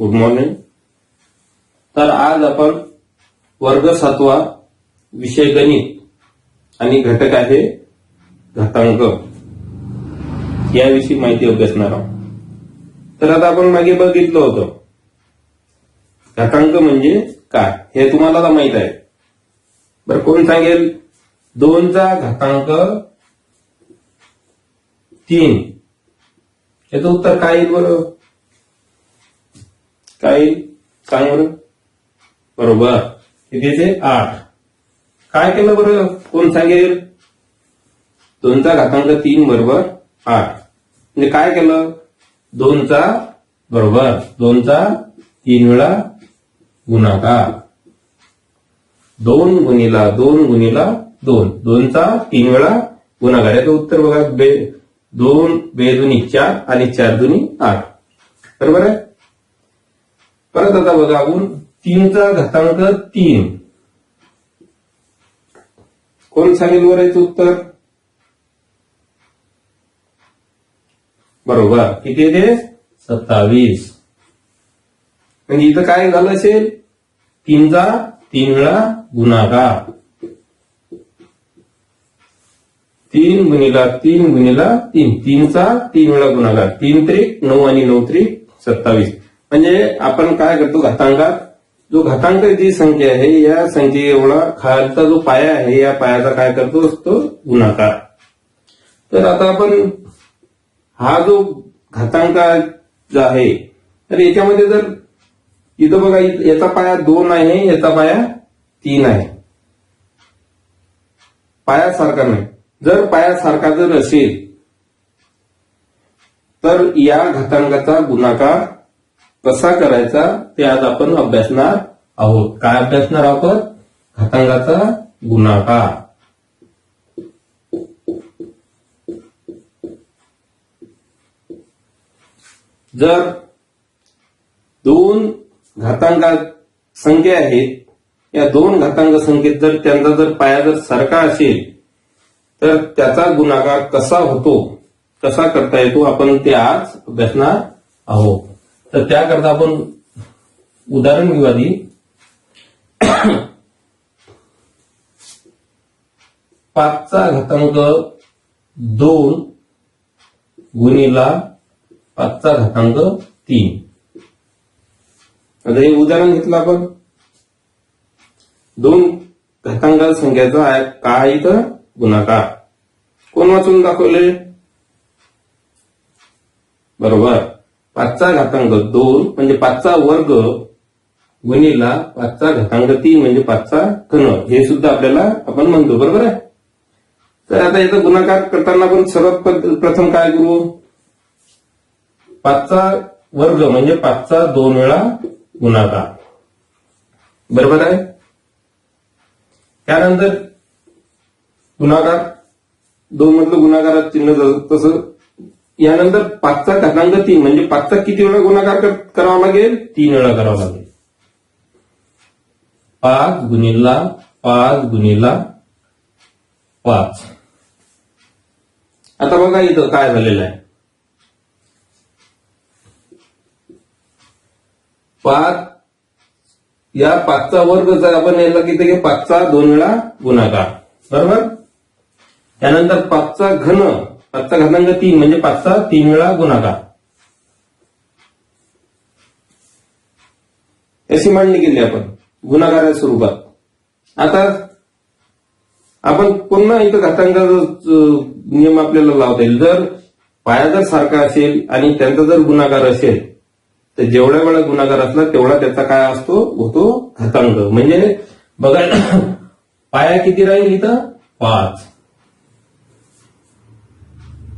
Good morning तर आज आपण वर्ग सातवा विषय गणित आणि घटक आहे घातांक याविषयी माहिती अभ्यासणार आहोत. तर आता आपण मागे बघितलं होतं. घातांक म्हणजे काय? हे तुम्हाला आता माहीत आहे. बरं कोण सांगेल? दोनचा घातांक तीन. याचं उत्तर काय येईल बरं? काय? येईल सांग बरं? बरोबर. किती ते आठ. काय केलं बरं? कोण सांगेल? दोनचा घातांक तीन बरोबर आठ. म्हणजे काय केलं? दोनचा बरोबर. दोनचा तीन वेळा गुणाकार. दोन गुणिला दोन गुणिला दोन. दोनचा तीन वेळा गुणाकार. याचं उत्तर बघा. बे दोन बेदुनी चार आणि चार दुनी आठ. बरोबर आहे? परत आता बघा आपण तीनचा घातांक तीन. कोण सांगेल वर याचं उत्तर? बरोबर. किती येते? सत्तावीस. म्हणजे इथं काय झालं असेल? तीनचा तीन वेळा गुणाकार. तीन गुणिला तीन गुणिला तीन. तीनचा तीन वेळा गुणाकार. तीन त्रिक नऊ आणि नऊ त्रिक सत्तावीस. म्हणजे आपण काय करतो घातांकात? जो घातांक जी संख्या आहे या संख्ये एवढा खालचा जो पाया आहे या पायाचा काय करतो असतो गुणाकार. तर आता आपण हा जो घातांक जो आहे तर याच्यामध्ये जर इथं बघा याचा पाया दोन आहे याचा पाया तीन आहे. पाया सारखा नाही. जर पाया सारखा जर असेल तर या घातांकाचा गुणाकार कसा करायचा ते आज आपण अभ्यासणार आहोत. काय अभ्यासणार आहोत घातांकाचा गुणाकार. जर दोन घातांक संख्या आहेत या दोन घातांक संख्येत जर त्यांचा जर पाया जर सारखा असेल तर त्याचा गुणाकार कसा होतो कसा करता येतो आपण ते आज अभ्यासणार आहोत. तर त्याकरता आपण उदाहरण घेऊ आधी. पाचचा घातांक दोन गुणिला पाचचा घातांक तीन. आता हे उदाहरण घेतलं आपण. दोन घातांक संख्याचा आहे काय इथं? गुणाकार. कोण वाचून दाखवले? बरोबर. पाचचा घातांक दोन म्हणजे पाचचा वर्ग गुणिला पाचचा घातांक तीन म्हणजे पाचचा घन. हे सुद्धा आपल्याला आपण म्हणतो बरोबर आहे? तर आता याचा गुणाकार करताना आपण सर्वात प्रथम काय करू? पाचचा वर्ग म्हणजे पाचचा दोन वेळा गुणाकार. बरोबर आहे? त्यानंतर गुणाकार दोन मधलं गुणाकारात चिन्ह जातं. तसं यानंतर पाचचा घातांक तीन म्हणजे पाचचा किती वेळा गुणाकार करावा लागेल? तीन वेळा करावा लागेल. पाच गुणिला पाच गुणिला पाच. आता बघा इथं काय झालेलं आहे. पाच या पाचचा वर्ग जर आपण याला किती पाचचा दोन वेळा गुणाकार. बरोबर? त्यानंतर पाचचा घन पाचचा घातांक तीन म्हणजे पाचचा तीन वेळा गुणाकार. अशी मांडणी केली आपण गुणाकाराच्या स्वरूपात. आता आपण पुन्हा इथं घातांकाचा नियम आपल्याला लावता येईल. जर पाया जर सारखा असेल आणि त्यांचा जर गुणाकार असेल तर जेवढ्या वेळा गुणाकार असला तेवढा त्याचा काय असतो? होतो घातांक. म्हणजे बघा पाया किती राहील इथं? पाच.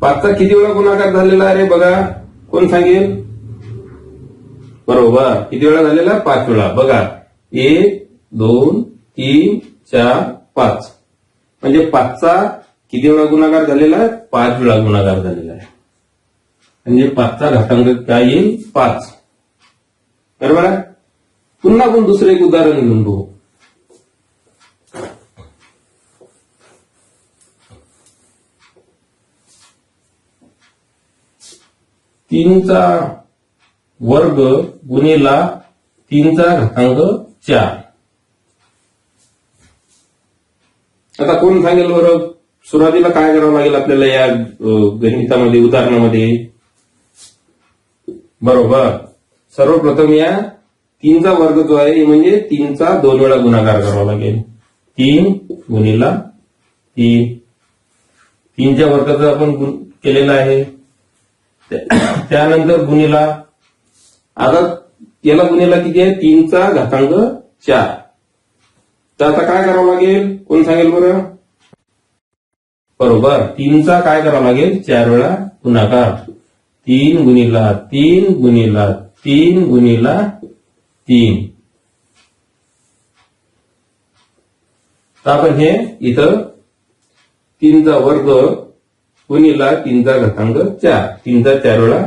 पाचचा किती वेळा गुणाकार झालेला अरे बघा. कोण सांगेल? बरोबर. किती वेळा झालेला? पाच वेळा. बघा. एक दोन तीन चार पाच. म्हणजे पाचचा किती वेळा गुणाकार झालेला आहे? पाच वेळा गुणाकार झालेला आहे. म्हणजे पाचचा घातांक काय येईल? पाच. बरोबर आहे? पुन्हा आपण दुसरं एक उदाहरण घेऊन बघू. तीनचा वर्ग गुणिला तीनचा घातांक चार. आता कोण सांगेल बरं? सुरुवातीला काय करावं लागेल आपल्याला या गणितामध्ये उदाहरणामध्ये? बरोबर. सर्वप्रथम या तीनचा वर्ग जो आहे म्हणजे तीनचा दोन वेळा गुणाकार करावा लागेल. तीन गुणिला तीन. तीनच्या वर्गाचा आपण गुण केलेला आहे. त्यानंतर गुणिला आता याला गुणिला किती आहे? तीनचा घातांक चार. तर आता काय करावं लागेल? कोण सांगेल बरं? बरोबर. तीनचा काय करावं लागेल? चार वेळा गुणाकार. तीन गुणिला तीन गुणिला तीन गुणिला तीन. तर आपण हे इथं तीनचा वर्ग गुणिला तीनचा घातांक चार. तीनचा चार वेळा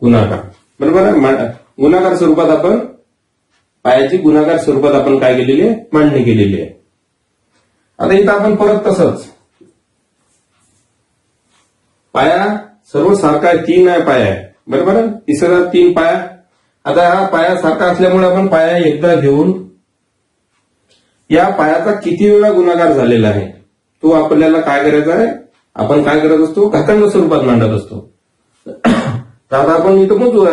गुणाकार. बरोबर आहे? गुणाकार स्वरूपात आपण पायाची गुणाकार स्वरूपात आपण काय केलेली आहे? मांडणी केलेली आहे. आता इथं आपण परत तसंच. पाया सर्व सारखा आहे तीन आहे पाया. आहे? बरोबर तिसरा तीन पाया. आता हा पाया सारखा असल्यामुळे आपण पाया एकदा घेऊन या पायाचा किती वेळा गुणाकार झालेला आहे? तो आपल्याला काय करायचा आहे? आपण काय करत असतो? घातांक स्वरूपात मांडत असतो. तर आता आपण इथं मोजू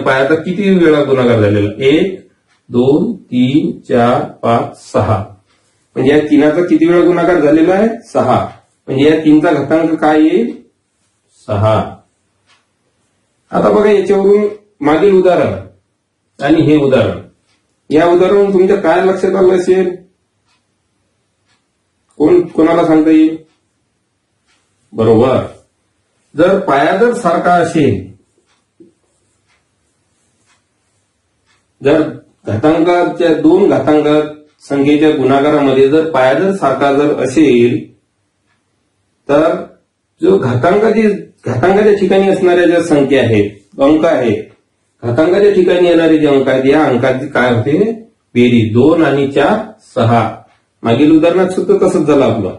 पायाचा किती वेळा गुणाकार झालेला? एक दोन तीन चार पाच सहा. म्हणजे या तीनाचा किती वेळा गुणाकार झालेला आहे? सहा. म्हणजे या तीनचा घातांक काय येईल? सहा. आता बघा याच्यावरून मागील उदाहरण आणि हे उदाहरण. या उदाहरण तुमच्या काय लक्षात आलं असेल? कोण कोणाला सांगता येईल? बरोबर. जर पाया जर सारखा असेल जर घातांकाच्या दोन घातांक संख्येच्या गुणाकारामध्ये जर पाया जर सारखा जर असेल तर जो घातांकाची घातांकाच्या ठिकाणी असणाऱ्या ज्या संख्या आहेत अंक आहेत घातांकाच्या ठिकाणी येणारे जे अंक आहेत या अंकाची काय होते? बेरी दोन आणि चार सहा. मागील उदाहरणात सुद्धा तसंच झालं आपलं.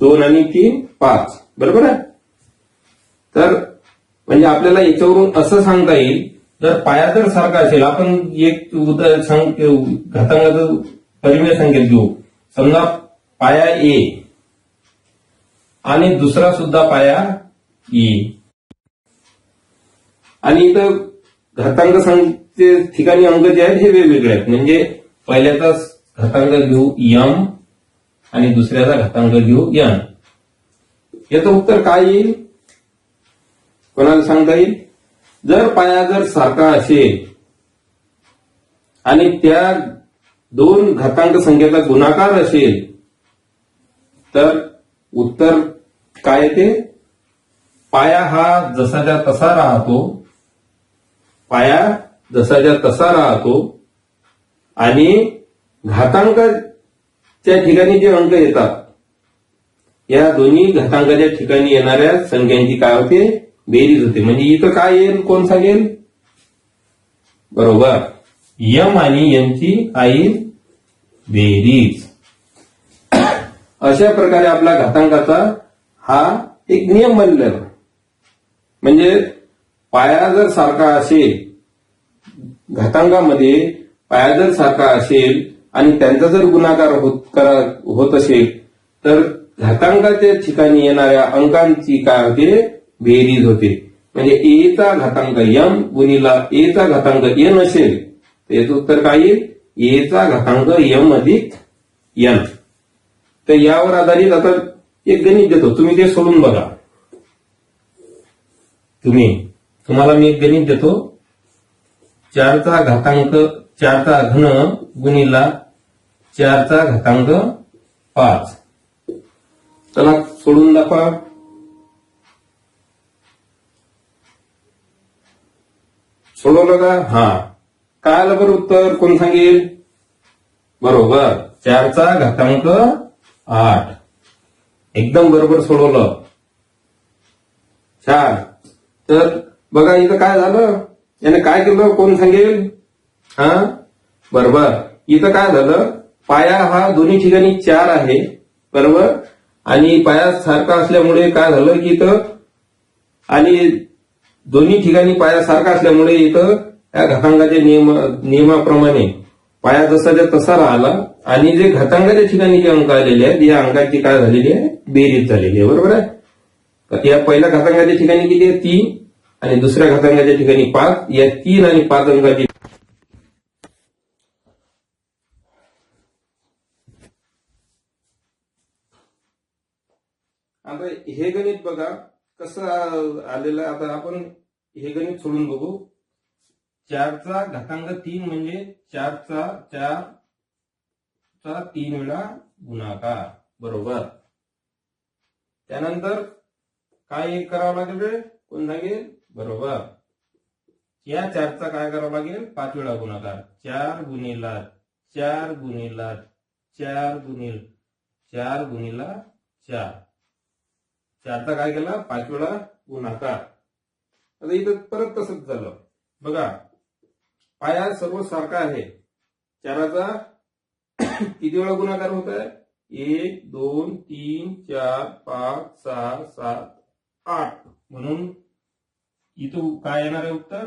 दोन आणि तीन पाच. बरोबर आहे? तर म्हणजे आपल्याला याच्यावरून असं सांगता येईल जर पाया जर सारखा असेल आपण एक उदा- घातांकाचं परिमेय संख्येत घेऊ. समजा पाया ए आणि दुसरा सुद्धा पाया ई. आणि इथं घातांक संख्ये ठिकाणी अंक जे आहेत हे वेगवेगळे आहेत. म्हणजे पहिल्याचा घातांक घेऊ यम आणि दुसऱ्याचा घातांक घेऊ यन याचं उत्तर काय येईल? कोणाला सांगता येईल? जर पाया जर सारखा असेल आणि त्या दोन घातांक संख्येचा गुणाकार असेल तर उत्तर काय येते? पाया हा जसाच्या तसा राहतो पाया जसाच्या तसा राहतो आणि घातांक त्या ठिकाणी जे अंक येतात या दोन्ही घातांकाच्या ठिकाणी येणाऱ्या संख्यांची काय होते? बेरीज होते. म्हणजे इथं काय येईल? कोण सांगेल? बरोबर. यम आणि यमची आई बेरीज. अशा प्रकारे आपला घातांकाचा हा एक नियम बनलेला. म्हणजे पाया जर सारखा असेल घातांकामध्ये पाया जर सारखा असेल आणि त्यांचा जर गुणाकार होत करा- होत असेल तर घातांकाच्या ठिकाणी येणाऱ्या अंकांची काय होते बेरीज होते. म्हणजे ए चा घातांक यम गुणिला ए चा घातांक एन असेल तर याचं उत्तर काय येईल? ए चा घातांक यम अधिक यन तर यावर आधारित आता एक गणित देतो. तुम्ही ते सोडून बघा. तुम्ही तुम्हाला मी एक गणित देतो. चारचा घातांक चारचा घन गुणिला चारचा घातांक पाच. चला सोडून दाखवा. सोडवलं का हा. काय आलं बरं उत्तर कोण सांगेल? बरोबर. चारचा घातांक आठ. एकदम बरोबर सोडवलं. छान तर बघा इथं काय झालं? याने काय केलं? कोण सांगेल? हा? बरोबर. इथं काय झालं? पाया हा दोन्ही ठिकाणी चार आहे. बरोबर? आणि पाया सारखा असल्यामुळे काय झालं की इथं आणि दोन्ही ठिकाणी पाया सारखा असल्यामुळे इथं या घातांकाच्या नियम नियमाप्रमाणे पाया जसाच्या तसा राहिला आणि जे घातांकाच्या ठिकाणी जे अंक आलेले आहेत या अंकाची काय झालेली आहे? बेरीज झालेली आहे. बरोबर आहे? तर या पहिल्या घातांकाच्या ठिकाणी किती आहे? तीन. आणि दुसऱ्या घातांकाच्या ठिकाणी पाच. या तीन आणि पाच अंकाची आता हे गणित बघा कसं आलेलं आता आपण हे गणित सोडून बघू. चारचा घातांक तीन म्हणजे चारचा चार चा तीन वेळा गुणाकार. बरोबर? त्यानंतर काय एक करावं लागेल रे? कोण लागेल बरोबर. या चारचा काय करावं लागेल? पाच वेळा गुणाकार. चार गुणिला चार गुणिला चार गुणिल चार गुणिला चार. चारचा काय केला? पाच वेळा गुणाकार आता. इथं परत तसंच झालं बघा पाया सर्व सारखा आहे. चाराचा किती वेळा गुणाकार होत आहे एक दोन तीन चार पाच सहा सात आठ. म्हणून इथं काय येणार आहे उत्तर?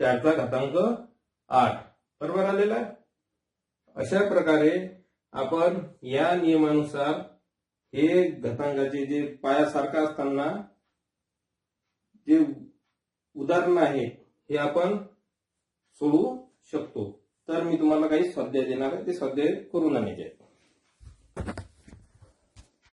चारचा घातांक आठ. बरोबर आलेला? आहे अशा प्रकारे आपण या नियमानुसार हे घातांकाचे जे पायासारखा असताना जे उदाहरण आहे हे आपण सोडू शकतो. तर मी तुम्हाला काही स्वाध्याय देणार आहे. ते स्वाध्याय करून आणायचे आहेत.